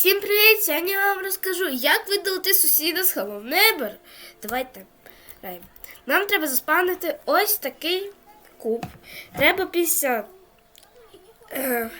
Всім привіт! Сьогодні я вам розкажу, як видалити сусіда з Hello. Давайте. Нам треба заспавнити ось такий куб. Треба після е,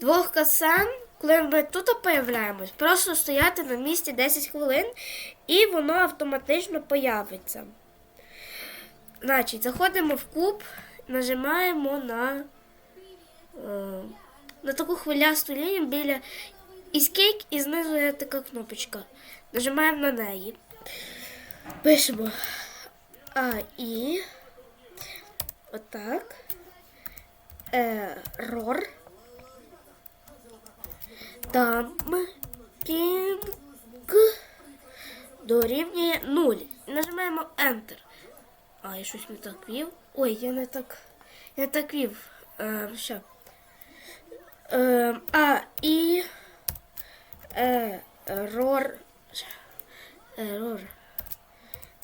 двох касен, коли ми тут появляємось, просто стояти на місці 10 хвилин і воно автоматично появиться. Значить, заходимо в куб, нажимаємо на, е, на таку хвилясту лінію біля Escape і знизу є така кнопочка. Нажимаємо на неї. Пишемо А і отак. Ерор. Дампінг дорівнює 0. Нажимаємо Enter. А, я щось не так вів. Ой, я не так. Я не так вів. Е, що? Е, а, і. Ерор. Ерор.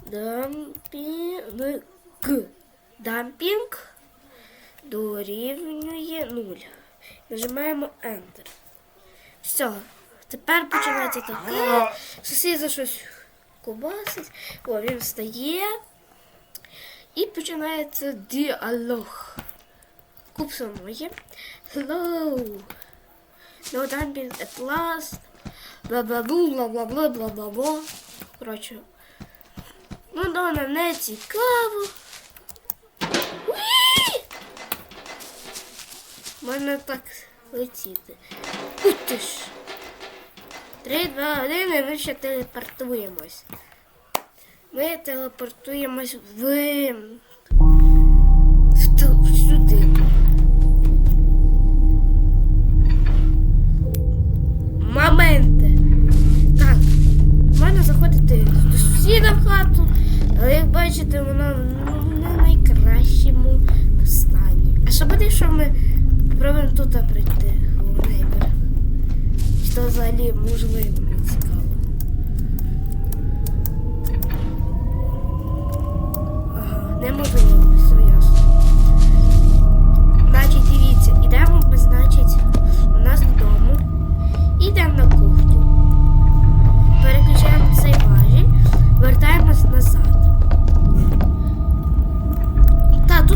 Дампінг. Дампінг дорівнює 0. Нажимаємо Enter. Все. Тепер починається таке. Сусід за щось кубасить. О, він встає. І починається діалог. Куб самої. Hello. No dumping at last. Бла-бла-бу, бла-бла-бла, бла-бла-бла. Коротше. Ну, да, не цікаво. Можна так летіти. Ух ти ж. Три, два, один, і ми ще телепортуємось. Ми телепортуємось в що ми пробуємо тут прийти, то взагалі можливо,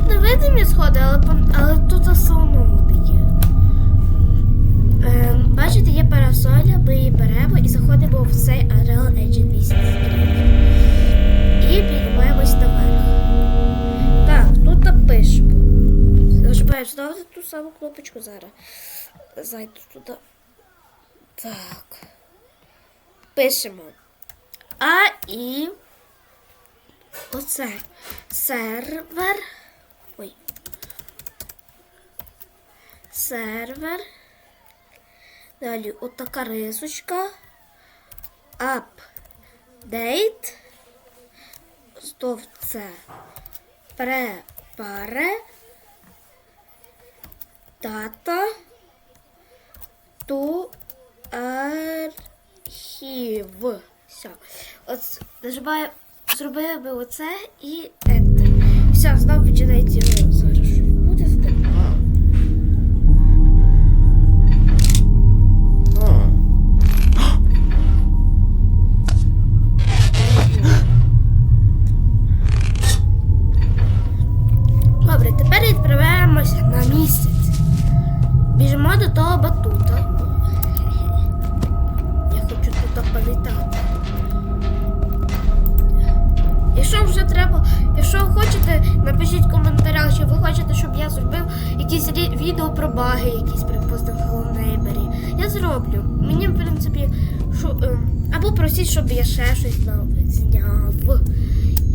тут невидимі сходи, але, але тут вони є. Е, бачите, є парасоля, ми її беремо і заходимо в цей Unreal Engine 8. І піднімаємось наверх. Так, тут напишемо. Нажимаємо знову ту саму кнопочку зараз. Зайду туди. Так. Пишемо. А і оце сервер. Ой. Сервер. Далі отака рисочка. Апдейт. Стовце. Препаре. Дата. Ту архів. Все. От нажимаю, зробили би оце і Enter. Все, знову починається До того батута. Я хочу тут політати. Якщо вже треба, якщо хочете, напишіть в коментарях, що ви хочете, щоб я зробив якісь відео про баги, якісь припустимо в Hello Я зроблю. Мені, в принципі, що, ем, або просіть, щоб я ще щось зняв.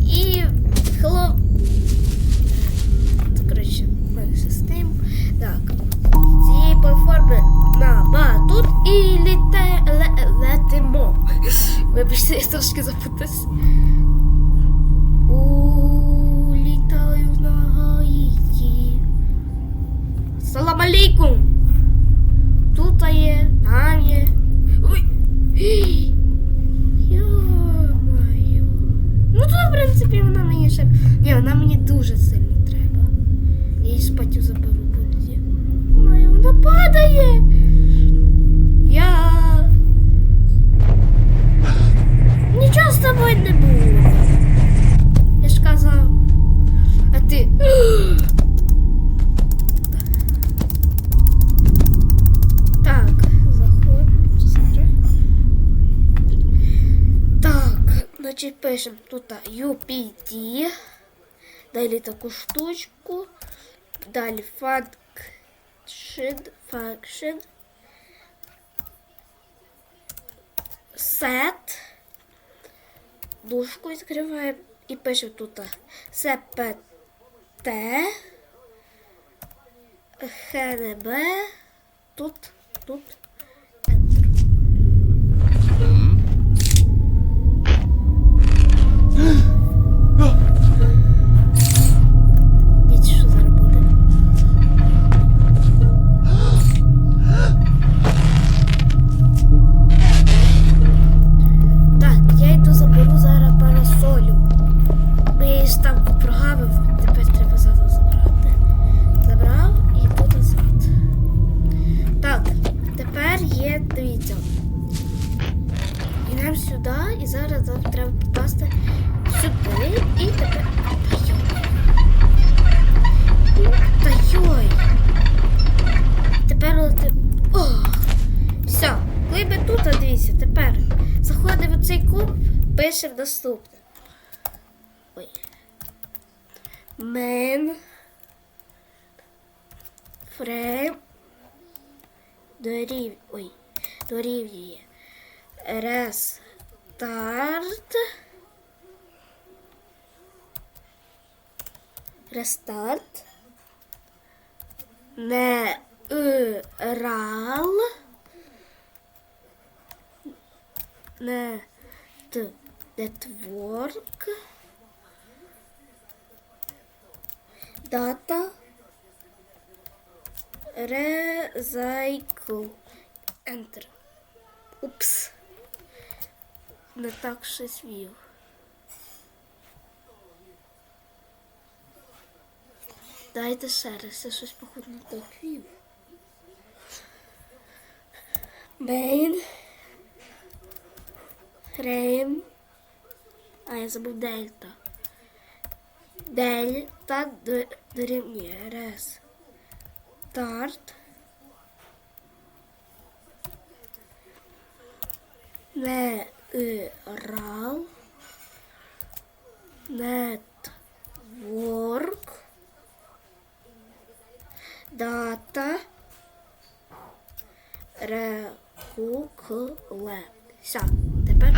І Hello Вибачте, я трошки запутався. Улітаю на гаїті. Салам алейкум! Тут є, там є. Ой! Йо-моє. Ну тут, в принципі, вона мені ще. Ні, вона мені дуже сильно треба. Я її спатю заберу буде. Ой, вона падає. Я нічого з тобою не було. Я ж казав. А ти. Так, заходимо зараз. Так, значить пишемо тут UPT. Далі таку штучку. Далі function, function. Set. Дужку відкриваємо і пишемо тут СПТ ХНБ. Тут, тут. Мен. Фрейм. Дорів... Ой. Дорівнює. Рестарт. Рестарт. Не рал. Не т нетворк. Дата. Recycle. Enter. Упс. Не так щось вів. Дайте ще раз, я щось походу не так вів. Бейн. Фрейм. А, я забув дельта. Дельта дорівнює рес. Старт. Не рал. Network. Дата. Рекукле. Все, тепер.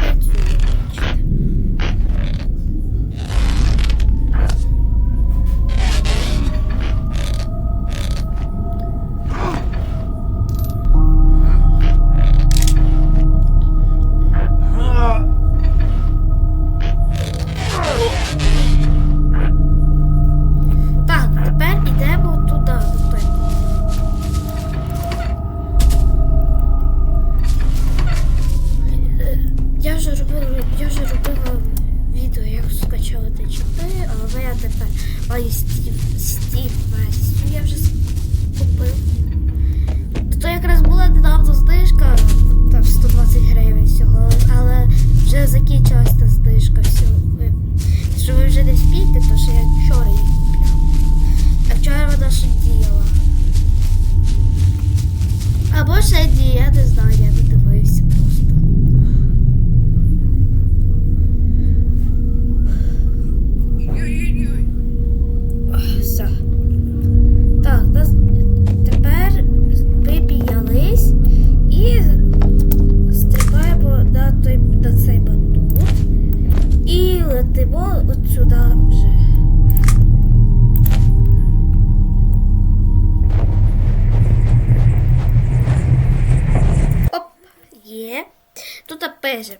Тут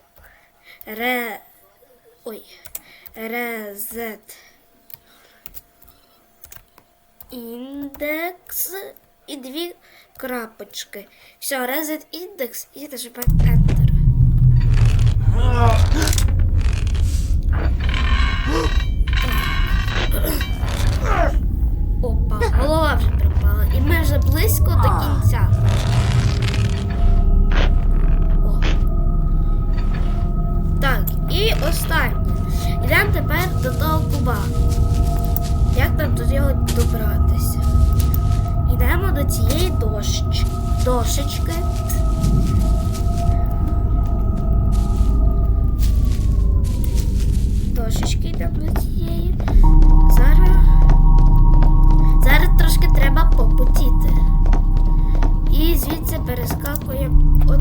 ре. Ой. Резет. Індекс і дві крапочки. Все, резет індекс і нажимаємо Enter. Опа, голова вже пропала. І ми вже близько до кінця. І останнє. Йдемо тепер до того куба. Як нам до нього добратися? Йдемо до цієї дощ... дошечки. прямо цієї. Зараз. Зараз трошки треба попутіти. І звідси перескакуємо от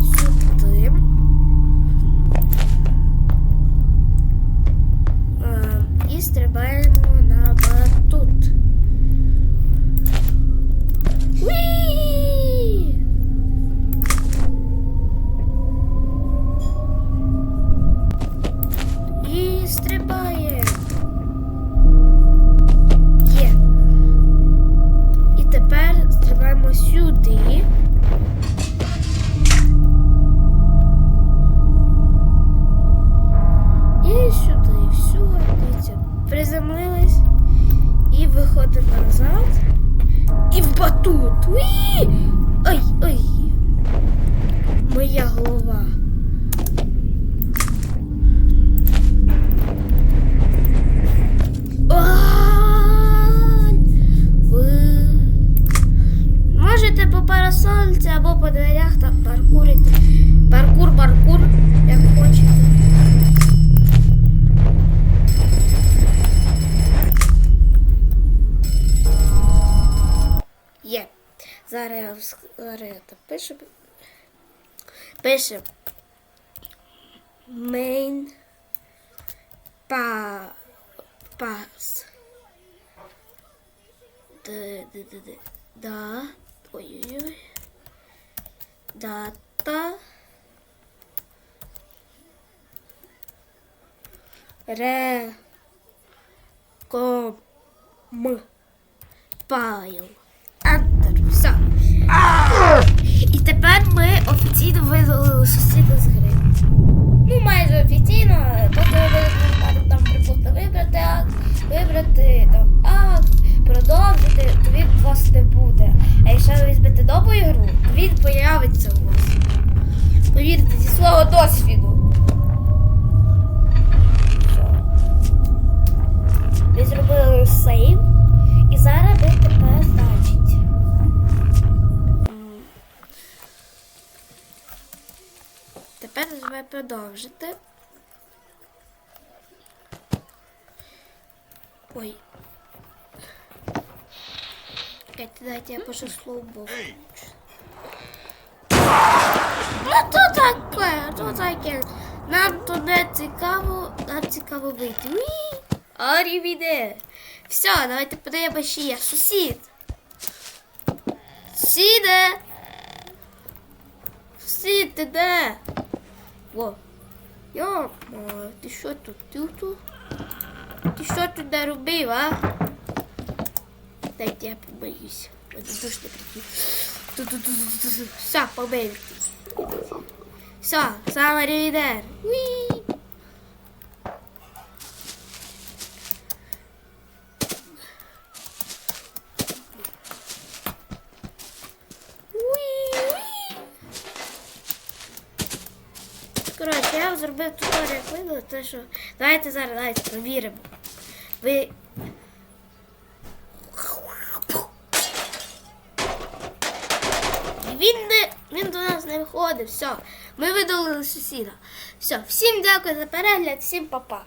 стрибаємо на батут. Уі! І стрибає. І тепер стрибаємо сюди. І сюди. Все. Приземлились. І виходимо назад. І в батут. Уї! Ой, ой. Моя голова. Можете по парасольці або по дверях там паркурити. Там пишу. Пише. Main pa pass. Да. Ой-ой-ой. Дата. Ре. Ком. Пайл. Тепер ми офіційно видалили сусіда з гри. Ну, майже офіційно, тобто ви там, припустимо, вибрати акт, вибрати там акт, продовжити, то він у вас не буде. А якщо ви візьмете добу ігру, то він появиться у вас. Повірте, зі свого досвіду. Продовжити. Ой. Дайте я пишу слово. Ну то таке, то таке. Нам не цікаво, нам цікаво вийти. Уі! Арівіде. Все, давайте подивимося, ще є сусід. Сусіде. Сусід, ти де? Во. Йо, ти що тут? Ти тут? Ти що тут не робив, а? Дайте я побоюсь. Мене дуже прикинь. Все, побив. Все, сам рейдер. Уі. Уі, уі. Коротше, я зробив туторіал видали, то що давайте зараз давайте провіримо. Ви. Він не він до нас не виходить. Все. Ми видалили сусіда. Все, всім дякую за перегляд, всім па-па.